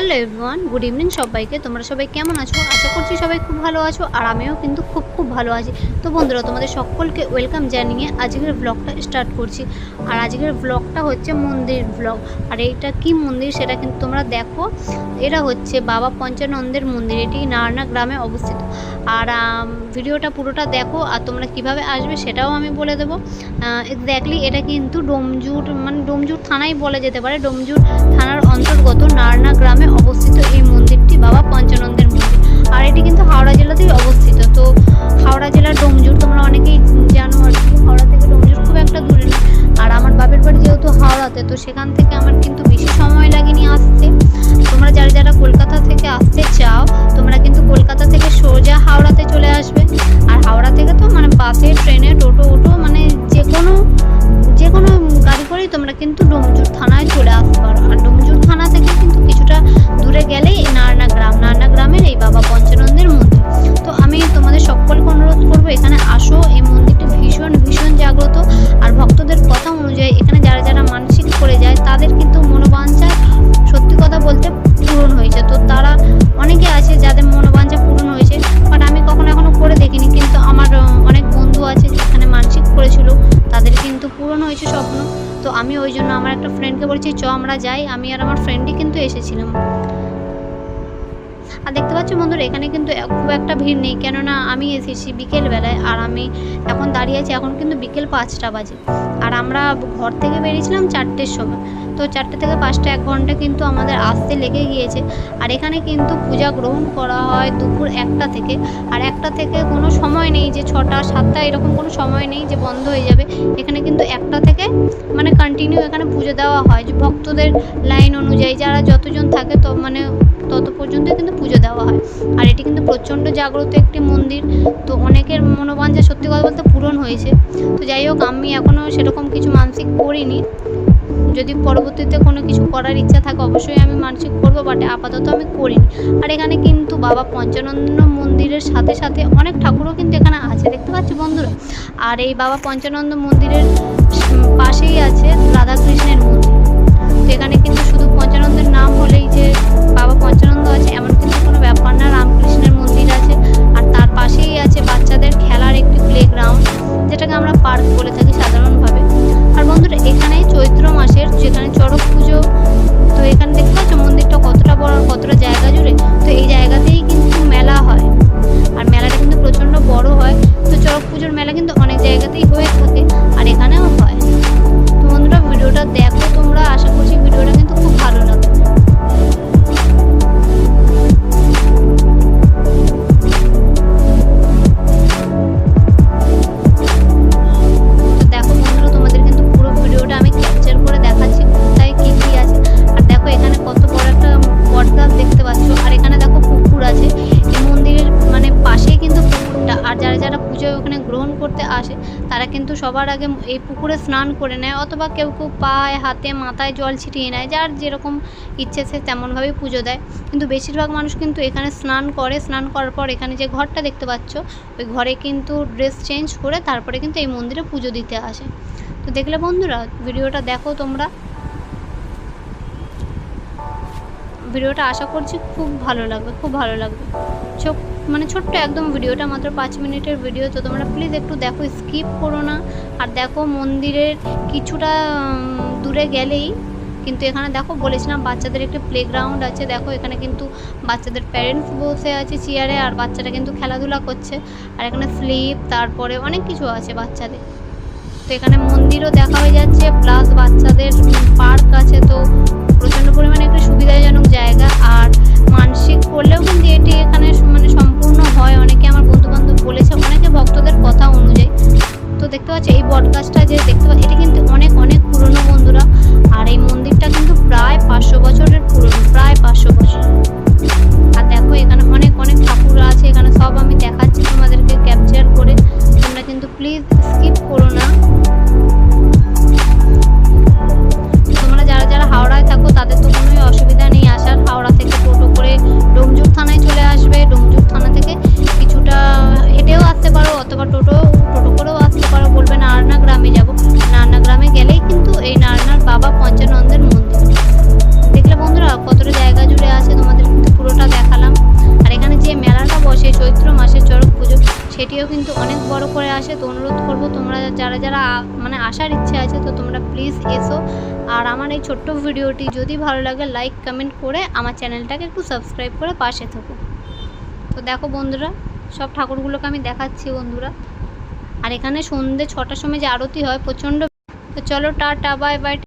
Hello everyone good evening সবাইকে। তোমরা সবাই কেমন আছো? আশা করছি সবাই খুব ভালো আছো আর আমিও কিন্তু খুব খুব ভালো আছি। তো বন্ধুরা, তোমাদের সকলকে ওয়েলকাম জানিয়ে আজকের ব্লগটা স্টার্ট করছি। আর আজকের ব্লগটা হচ্ছে মন্দির ব্লগ আর এইটা কি মন্দির সেটা কিন্তু তোমরা দেখো। এটা হচ্ছে বাবা পঞ্চানন্দের মন্দির। এটি নারনা গ্রামে অবস্থিত। আর ভিডিওটা পুরোটা দেখো আর তোমরা কীভাবে আসবে সেটাও আমি বলে দেবো। এক্স্যাক্টলি এটা কিন্তু ডোমজুর মানে ডোমজুর থানাই বলা যেতে পারে। ডোমজুর থানার অন্তর্গত নারনা গ্রামে হাওড়াতে তো সেখান থেকে আমার কিন্তু বেশি সময় লাগেনি আসতে। তোমরা যারা যারা কলকাতা থেকে আসতে চাও, তোমরা কিন্তু কলকাতা থেকে সোজা হাওড়াতে চলে আসবে। পূরণ হয়েছে স্বপ্ন। তো আমি ওই জন্য আমার একটা ফ্রেন্ডকে বলছি, চ, আমরা যাই। আমি আর আমার ফ্রেন্ডই কিন্তু এসেছিলাম। আর দেখতে পাচ্ছ বন্ধুরা, এখানে কিন্তু খুব একটা ভিড় নেই। কেননা আমি এসেছি বিকেল বেলায় আর আমি এখন দাঁড়িয়ে আছি এখন কিন্তু বিকেল পাঁচটা বাজে। আর আমরা ঘর থেকে বেরিয়েছিলাম চারটের সময়। তো চারটে থেকে পাঁচটা এক ঘণ্টা কিন্তু আমাদের আসতে লেগে গিয়েছে। আর এখানে কিন্তু পূজা গ্রহণ করা হয় দুপুর একটা থেকে। আর একটা থেকে কোনো সময় নেই যে ছটা, সাতটা এরকম কোনো সময় নেই যে বন্ধ হয়ে যাবে। এখানে কিন্তু একটা থেকে মানে কন্টিনিউ এখানে পুজো দেওয়া হয়। যে ভক্তদের লাইন অনুযায়ী যারা যতজন থাকে তো মানে তত পর্যন্ত কিন্তু পুজো দেওয়া হয়। আর এটি কিন্তু প্রচণ্ড জাগ্রত একটি মন্দির। তো অনেকের মনোবাঞ্ছা সত্যি কথা বলতে পূরণ হয়েছে। তো যাই হোক, আমি এখনও সেরকম কিছু মানসিক করিনি। যদি পরবর্তীতে কোনো কিছু করার ইচ্ছা থাকে, অবশ্যই আমি মানসিক করব বাট আপাতত আমি করিনি। আর এখানে কিন্তু বাবা পঞ্চানন্দ মন্দিরের সাথে সাথে অনেক ঠাকুরও কিন্তু এখানে আছে। দেখতে পাচ্ছি বন্ধুরা? আর এই বাবা পঞ্চানন্দ মন্দিরের পাশেই আছে রাধাকৃষ্ণের পঞ্চানন্দ আছে, এমন কিন্তু কোনো ব্যাপার না। রামকৃষ্ণের মন্দির আছে, আর তার পাশেই আছে বাচ্চাদের খেলার একটি প্লেগ্রাউন্ড যেটাকে আমরা পার্ক বলে থাকি সাধারণভাবে। আর বন্ধুরা এখানে চৈত্র মাসের যেখানে চড়ক পুজো, তো এখানে দেখতে পাচ্ছ মন্দিরটা কতটা বড় কতটা জায়গা জুড়ে, তো এই জায়গাতেই কিন্তু মেলা হয়। আর মেলাটা কিন্তু প্রচণ্ড বড় হয়, তো চড়ক পুজোর মেলা কিন্তু অনেক জায়গাতেই হয়ে থাকে, আর এখানেও হয়। তো বন্ধুরা, ভিডিওটা দেখো সবার আগে এই পুকুরে স্নান করে নেয়, অথবা কেউ কেউ পায়ে, হাতে, মাথায় জল ছিটিয়ে নেয়, যার যেরকম ইচ্ছে সে তেমনভাবেই পুজো দেয়। কিন্তু বেশিরভাগ মানুষ কিন্তু এখানে স্নান করে, স্নান করার পর এখানে যে ঘরটা দেখতে পাচ্ছ, ওই ঘরে কিন্তু ড্রেস চেঞ্জ করে তারপরে কিন্তু এই মন্দিরে পুজো দিতে আসে। তো দেখলে বন্ধুরা, ভিডিওটা দেখো তোমরা। ভিডিওটা আশা করছি খুব ভালো লাগবে, খুব ভালো লাগবে। চোখ মানে ছোট্ট একদম ভিডিওটা, মাত্র পাঁচ মিনিটের ভিডিও, তো তোমরা প্লিজ একটু দেখো স্কিপ করো না। আর দেখো মন্দিরের কিছুটা দূরে গেলেই কিন্তু এখানে দেখো বলেছিলাম বাচ্চাদের একটি প্লেগ্রাউন্ড আছে। দেখো এখানে কিন্তু বাচ্চাদের প্যারেন্টস বসে আছে চেয়ারে আর বাচ্চারা কিন্তু খেলাধুলা করছে। আর এখানে স্লিপ তারপরে অনেক কিছু আছে বাচ্চাদের। তো এখানে মন্দিরও দেখা হয়ে যাচ্ছে প্লাস বাচ্চাদের পার্ক আছে। তো প্রচণ্ড পরিমাণে একটা সুবিধাজনক জায়গা। অনেক বড় করে আসে, তো অনুরোধ করব তোমরা যারা যারা মানে আসার ইচ্ছে আছে, তো তোমরা প্লিজ এসো। আর আমার এই ছোট্ট ভিডিওটি যদি ভালো লাগে লাইক কমেন্ট করে আমার চ্যানেলটাকে একটু সাবস্ক্রাইব করে পাশে থাকো। তো দেখো বন্ধুরা, সব ঠাকুরগুলোকে আমি দেখাচ্ছি বন্ধুরা। আর এখানে সন্ধ্যে ছটার সময় যে আরতি হয়, প্রচণ্ড তো চলো টাটা বাই বাই